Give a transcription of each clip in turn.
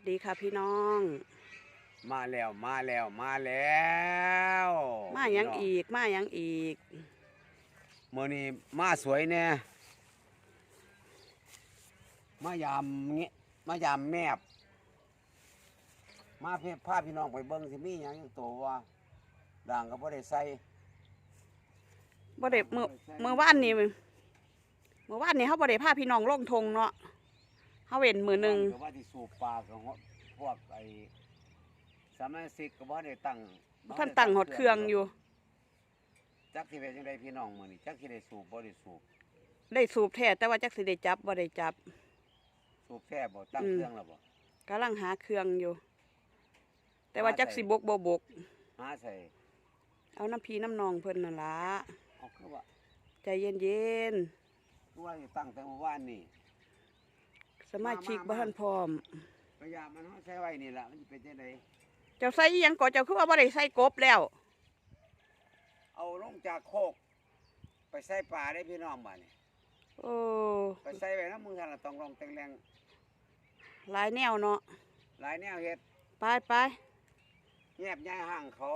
สดีค่ะพี่น้อง มาแล้วมาแล้วมาแล้วมาหยังอีกมาหยังอีกมื่อนี้มาสวยแน่มายามเงี้ยมายามแมบมาเพื่อพาพี่น้องไปเบิ้งสิมีหยังอยู่ตัวว่าด่างก็บ่ได้ใส่บ่ได้เมื่อเมื่อวานนี้เมื่อวานนี้เขาบ่ได้พาพี่น้องลงทงเนาะ เขาเว้นมือหนึ่งก็ว่าที่สูบปลาของพวกไอ้สามัญสิกก็บ่ได้ตั้งบ่ได้ท่านตั้งหดเครื่องอยู่ จักที่เป็นจังไดพี่น้องมื้อนี้จักที่ได้สูบบ่ได้สูบได้สูบแท้แต่ว่าจักสิได้จับบ่ได้จับ สูบแท้บ่ตั้งอืมเครื่องแล้วบ่กำลังหาเครื่องอยู่ แต่ว่าจักสิบกบ่บกหาใส่เอาน้ำพีน้ำนองเพิ่นนั่นละเอาคือว่าใจเย็นเย็นคือว่าสิตั้งแต่เมื่อวานนี่ๆ สมาชิกบ้านพร้อมพยายามมันเฮาใช้ไว้นี่ล่ะมันสิเป็นจังไดเจ้าใส่อิหยังก่อเจ้าคือว่าบ่ได้ใส่กบแล้ว เอาลงจากโคก ไปใส่ปลาได้พี่น้องบ้านนี่โอ้ไปใส่ไว้น้ำมือท่านละต้องลองแต่งแรงหลายแนวเนาะหลายแนวเฮ็ดไปไปแยบย้ายห่างเขา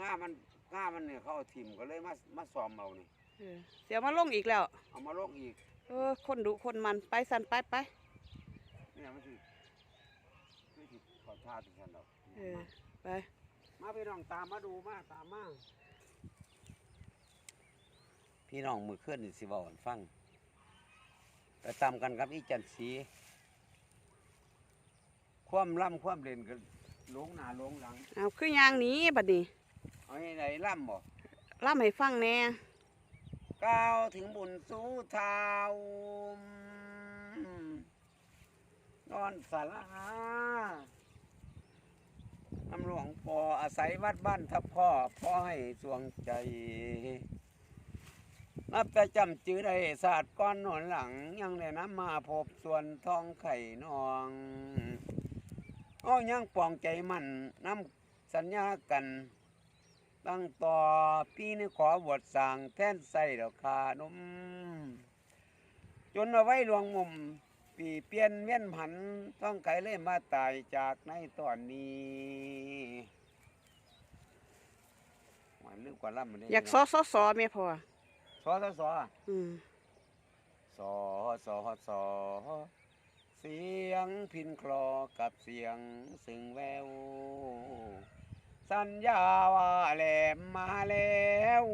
ง่ามันง่ามันเนี่ยเขาเอาถิ่มก็เลยมามาซ้อมเอานี่เออเสียวมาลงอีกแล้ว เอามาลงอีก เออคนดุคนมันไปสันไปไปเนี่ยมันสิไม่สิขอชาติฉันดอกเออไปมาพี่น้องตามมาดูมาตามมาพี่น้องมือเคลื่อนนี่สิเว้าให้ฟังไปตามกันกับอีจันทร์สีความล่ำความเด่นกันลงหน้าลงหลัง เอาคือยางหนี้บัดนี้ เอาให้ไหนล่ำบ่ล่ำให้ฟังแหน่ ก้าวถึงบุญสู้เท้านอนสาราน้ำหลวงปออาศัยวัดบ้านทับพ่อ พ่อให้สวงใจ นับแต่จำจื้อได้ศาสตร์ก้อนหนอนหลัง ยังได้น้ำมาพบส่วนทองไข่นองเอยังปองใจมันน้ำสัญญากัน ตั้งต่อพี่นี่ขอบวชสั่งแท่นใส่ดอกคานมจนเอาไว้หลวงมุมปีเปลี่ยนเวียนผันต้องไกลเลยมาตายจากในตอนนี้หวานลืมกว่าล่ำมันได้อยากซอซอซอแม่พ่อสอสอสออืมสอสอสอเสียงพินคลอกับเสียงซึ่งแวว สัญญาว่าแหลมมาแล้ว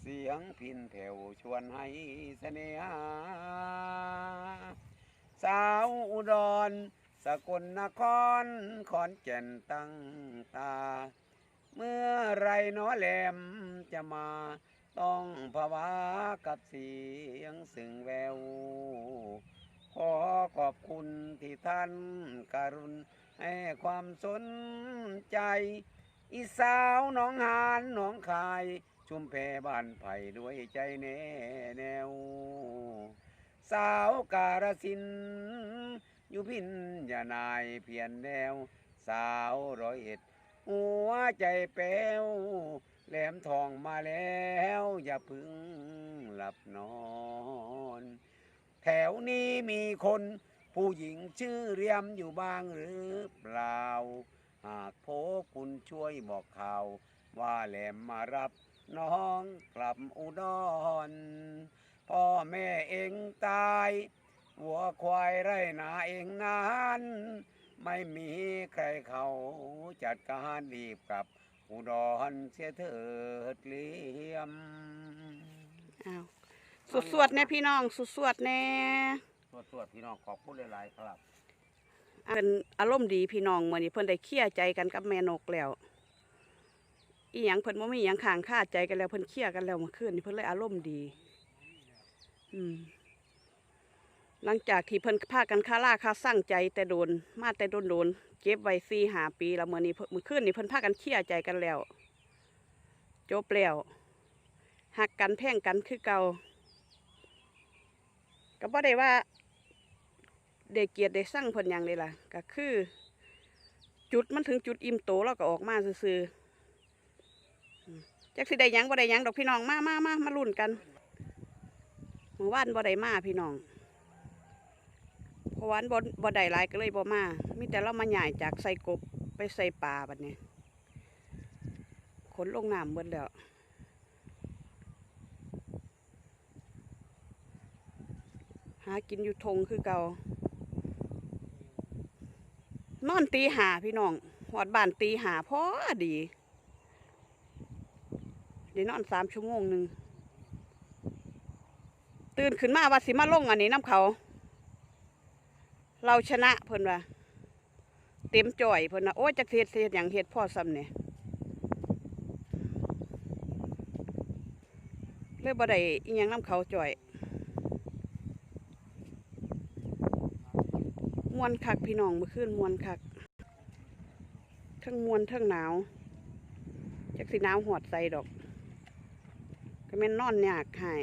เสียงพินแผ่วชวนให้เสน่หา สาวอุดร สกลนครขอนแก่นตั้งตา เมื่อไรหนอแหลมจะมาต้องภาวะกับเสียงสึงแวว ขอขอบคุณที่ท่านการุณให้ความสนใจ อีสาวน้องหานน้องคาย ชุมแพบ้านไผ่ด้วยใจแน่แนว สาวการสินอยู่พินอย่านายเพียนแนว สาวร้อยเอ็ด หัวใจแป้วแหลมทองมาแล้ว อย่าพึ่งหลับนอน แถวนี้มีคน ผู้หญิงชื่อเรียมอยู่บ้างหรือเปล่า หากโพคุณช่วยบอกข่าว ว่าแหลมมารับน้องกลับอุดรพ่อแม่เองตายวัวควายไร่นาเองนั้นไม่มีใครเขาจัดการรีบกลับอุดรเสียเถิดเลียมอ้าวสุดสวดๆแน่พี่น้องสุดสวดๆแน่ตรวจตรวจพี่น้องขอบคุณหลายๆครับ เพิ่นอารมณ์ดีพี่น้องมือนี้เพิ่นได้เคลียร์ใจกันกับแม่นกแล้ว อีหยังเพิ่นบ่ามีหยังข้างคาใจกันแล้วเพิ่นเคลียร์กันแล้วเมื่อคืนนี้เพิ่นเลยอารมณ์ดี อืม หลังจากที่เพิ่นพากันคาล่าคาสั่งใจแต่โดน มาแต่โดนโดนเก็บไว้สี่หาปีแล้วมื้อนี้เมื้อคืนนี้เพิ่นพากันเคลียร์ใจกันแล้วจบแล้วหักกันแพ่งกันคือเก่าก็บ่ได้ว่า ได้เกียรติได้สั่งเพิ่นหยังเลยล่ะก็คือ จุดมันถึงจุดอิ่มโตแล้วก็ออกมาซื่อๆจักสิได้ยังบ่ได้ยังดอกพี่น้องมามามามาลุ้นกันเมื่อวานบ่ได้มาพี่น้องเพราะวันบ่บ่ได้หลายก็เลยบ่มามีแต่เรามาใหญ่จากใส่กบไปใส่ปลาบัดนี้ขนลงน้ำเบิดแล้วหากินอยู่ทงคือเก่า นอนตีหาพี่น้องหอดบ้านตีหาพอดีเดี๋ยวนอนสามชั่วโมงหนึ่งตื่นขึ้นมาว่าสิมาลงอันนี้น้ำเขา เราชนะเพิ่นว่าเต็มจ่อยเพิ่นว่าโอ้ยจักเฮ็ดเฮ็ดอย่างเฮ็ดพ่อซ้ำเนี่ยเลยบ่ได้อีหยังน้ำเขาจ่อย มวนคักพี่น้องเมื่อคืนมวนคักทั้งมวนทั้งหนาวจักสิหนาวหอดใส่ดอก ก็แม่นนอนยากห้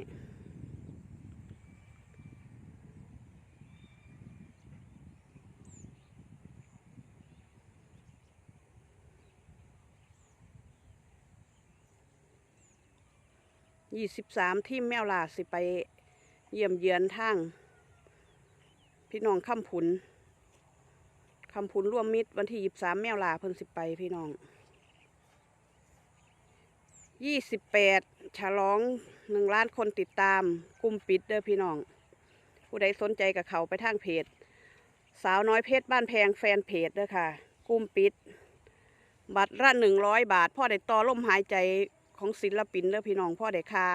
ยี่สิบสามที่แมวลาสิไปเยี่ยมเยือนทาง พี่น้องคำผุน คำผุนร่วมมิตรวันที่ยี่สามแมวลาเพิ่นสิบไปพี่น้องยี่สิบแปดฉลองหนึ่งล้านคนติดตามกลุ่มปิดเด้อพี่น้อง ผู้ใดสนใจกับเขาไปทางเพจ สาวน้อยเพชรบ้านแพงแฟนเพจเด้อค่ะกลุ่มปิด บัตรละหนึ่งร้อยบาท พ่อได้ต่อลมหายใจของศิลปินเด้อพี่น้อง พ่อได้คา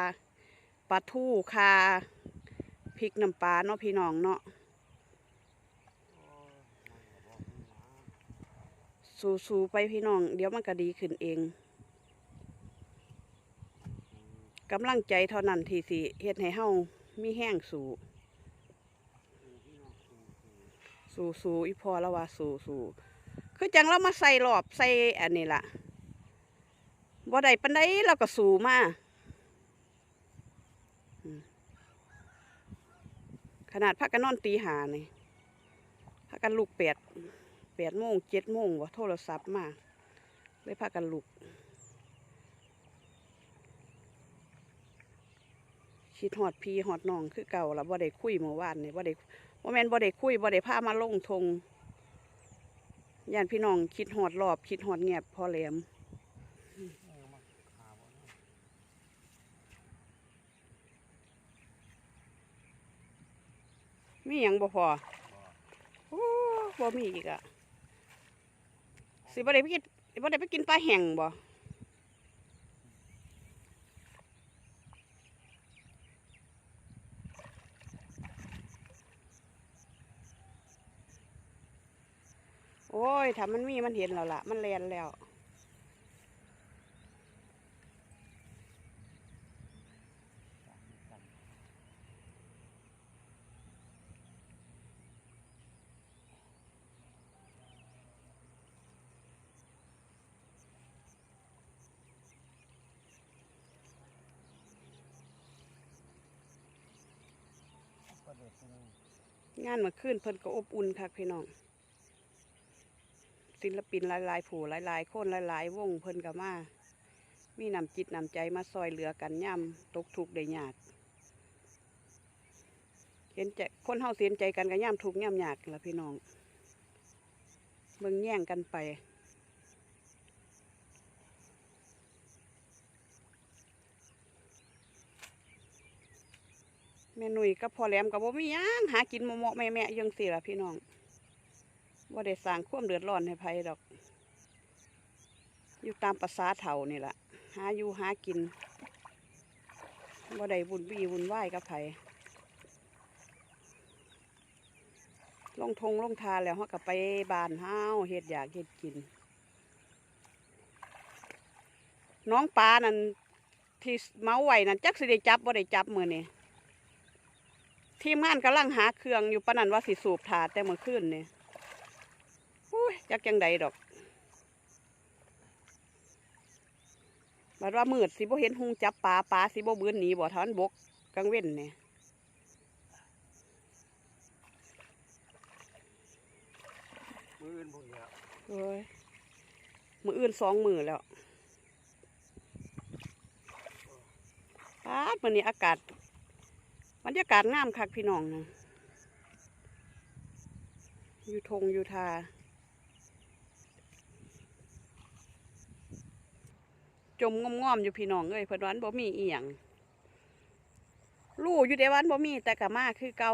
ปลาทู่คาพริกน้ำปลาเนาะพี่น้องเนาะ สู้ๆไปพี่น้อง เดี๋ยวมันก็ดีขึ้นเองกำลังใจเท่านั้นที่สิเฮ็ดให้เฮามีแห้งสู้สู้สู้อีพอแล้วว่าสู้สู้คือจังเรามาใส่รอบใส่อันนี้ล่ะบ่ได้ปานใดเราก็สู้มาขนาดพักกันนอนตีหานี่พักกันลูกเป็ด แปดโมงเจ็ดโมงว่าโทรศัพท์มาเลยพากันลุกคิดหอดพีหอดน้องคือเก่าแล้วบ่ได้คุยเมื่อวานนี่บ่ได้บ่แมนบ่ได้คุยบ่ได้พามาลงทงย่านพี่น้องคิดหอดรอบ คิดหอดแงบพอแหลมมีหยังบ่พอโอ้บ่มีอีกอะ สิบ่ได้ไปกินบ่ได้ไปกินปลาแห้งบ่โอ้ยถ้ามันมีมันเห็นแล้วล่ะ มันแลนแล้ว งานมื่อคืนเพิ่นก็อบอุ่นค่ะพี่น้อง ศิลปินหลายๆ ผู้หลายๆคนหลายๆ วงเพิ่นก็มา มีนำจิตนำใจมาซอยเหลือกันย่ำตกทุกข์ได้ยากเห็นใจคนเฮาเสียใจกันก็ย่ำทุกข์ย่ำยากละพี่น้องเบิ่งแย่งกันไป แม่หนุ่ยกับพ่อแหลมกับบ่มีหยังหากินโมะมะแม่แม่ยังสิล่ะพี่น้องบ่าได้สร้างความเดือดร้อนให้ไผดอก อยู่ตามภาษาเฒ่านี่ละหาอยู่หากินบ่าได้บุญบีบุญไหวายกับไผลงทงลงทานแล้วเฮาก็ไปบานเฮาเฮ็ดอยากเฮ็ดกิน น้องปลานั่นที่เมาไว้นั่นจักสิได้จับบ่าได้จับมือนี้ ทีมงานกำลังหาเครื่องอยู่ปะนันว่าสิสูบถาดแต่เมื่อคืนนี่อุ้ยจักจังใดดอกบัดว่ามืดสิบ่เห็นหุงจับปลาปลาสิบ่บืนหนีบ่ทานบกกลางเว้นนี่มืออื่นพวกเนี้ยเอ้ยมืออื่นสองมือแล้วปาดมันนี้อากาศ บรรยากาศงามคักพี่น้องนะอยู่ทงอยู่ทา จมงอมๆอยู่พี่น้องเอ้ยเพิ่นวันบ่มีเอียงรู้อยู่เดวันบ่มีแต่ก็มาคือเกา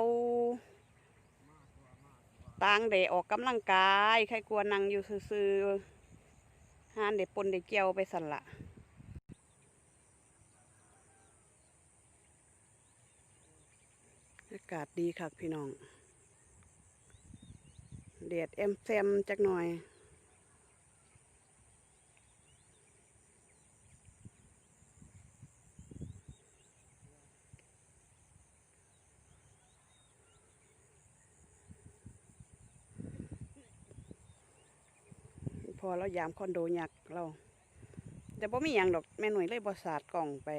ตางได้ออกกำลังกาย ใครกลัวนั่งอยู่ซื่อๆหานได้ปนได้เกียวไปสั่นละากาศดีคักพี่น้องแดดแอมแซมจักหน่อย พอเรายามคอนโดยักเรา แต่บ่มีหยังดอกแม่หน่วยเลยบ่สาดกล่องไป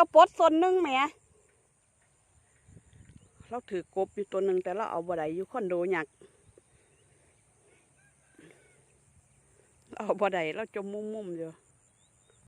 จ้าปดส่วนหนึ่งแหมเราถือกบอยู่ตัวหนึ่งแต่เราเอาบ่ได้อยู่คอนโดหยักเราเอาบ่ได้เราจมมุมๆอยู่